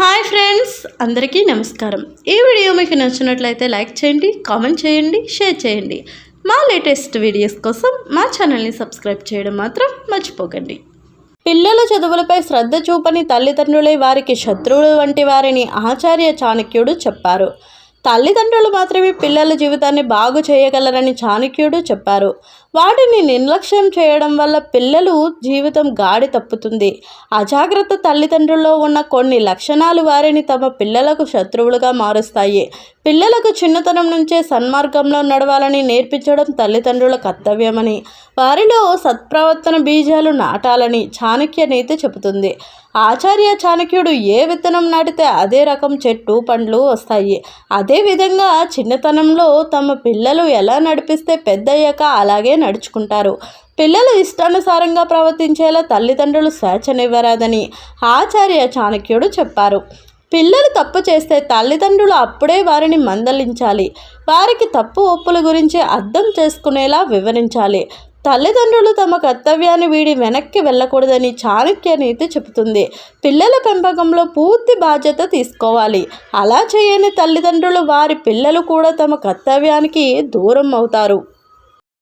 Hi friends అందరికీ నమస్కారం. ఈ వీడియో మీకు నచ్చినట్లయితే లైక్ చేయండి కామెంట్ చేయండి షేర్ చేయండి. మా లేటెస్ట్ వీడియోస్ కోసం మా ఛానల్ని సబ్స్క్రైబ్ చేయడం మాత్రం మర్చిపోకండి. పిల్లల చదువులపై శ్రద్ధ చూపని తల్లిదండ్రులే వారికి శత్రువులు వంటి వారిని ఆచార్య చాణక్యుడు చెప్పారు. తల్లిదండ్రులు మాత్రమే పిల్లల జీవితాన్ని బాగు చేయగలరని చాణక్యుడు చెప్పారు. వాటిని నిర్లక్ష్యం చేయడం వల్ల పిల్లలు జీవితం గాడి తప్పుతుంది. అజాగ్రత్త తల్లిదండ్రుల్లో ఉన్న కొన్ని లక్షణాలు వారిని తమ పిల్లలకు శత్రువులుగా మారుస్తాయి. పిల్లలకు చిన్నతనం నుంచే సన్మార్గంలో నడవాలని నేర్పించడం తల్లిదండ్రుల కర్తవ్యమని వారిలో సత్ప్రవర్తన బీజాలు నాటాలని చాణక్య నీతి చెబుతుంది. ఆచార్య చాణక్యుడు ఏ విత్తనం నాటితే అదే రకం చెట్టు పండ్లు వస్తాయి. అదేవిధంగా చిన్నతనంలో తమ పిల్లలు ఎలా నడిపిస్తే పెద్దయ్యాక అలాగే నడుచుకుంటారు. పిల్లలు ఇష్టానుసారంగా ప్రవర్తించేలా తల్లిదండ్రులు స్వేచ్ఛనివ్వరాదని ఆచార్య చాణక్యుడు చెప్పారు. పిల్లలు తప్పు చేస్తే తల్లిదండ్రులు అప్పుడే వారిని మందలించాలి. వారికి తప్పు ఒప్పుల గురించి అర్థం చేసుకునేలా వివరించాలి. తల్లిదండ్రులు తమ కర్తవ్యాన్ని వీడి వెనక్కి వెళ్ళకూడదని చాణక్య నీతి చెబుతుంది. పిల్లల పెంపకంలో పూర్తి బాధ్యత తీసుకోవాలి. అలా చేయని తల్లిదండ్రులు వారి పిల్లలు కూడా తమ కర్తవ్యానికి దూరం అవుతారు.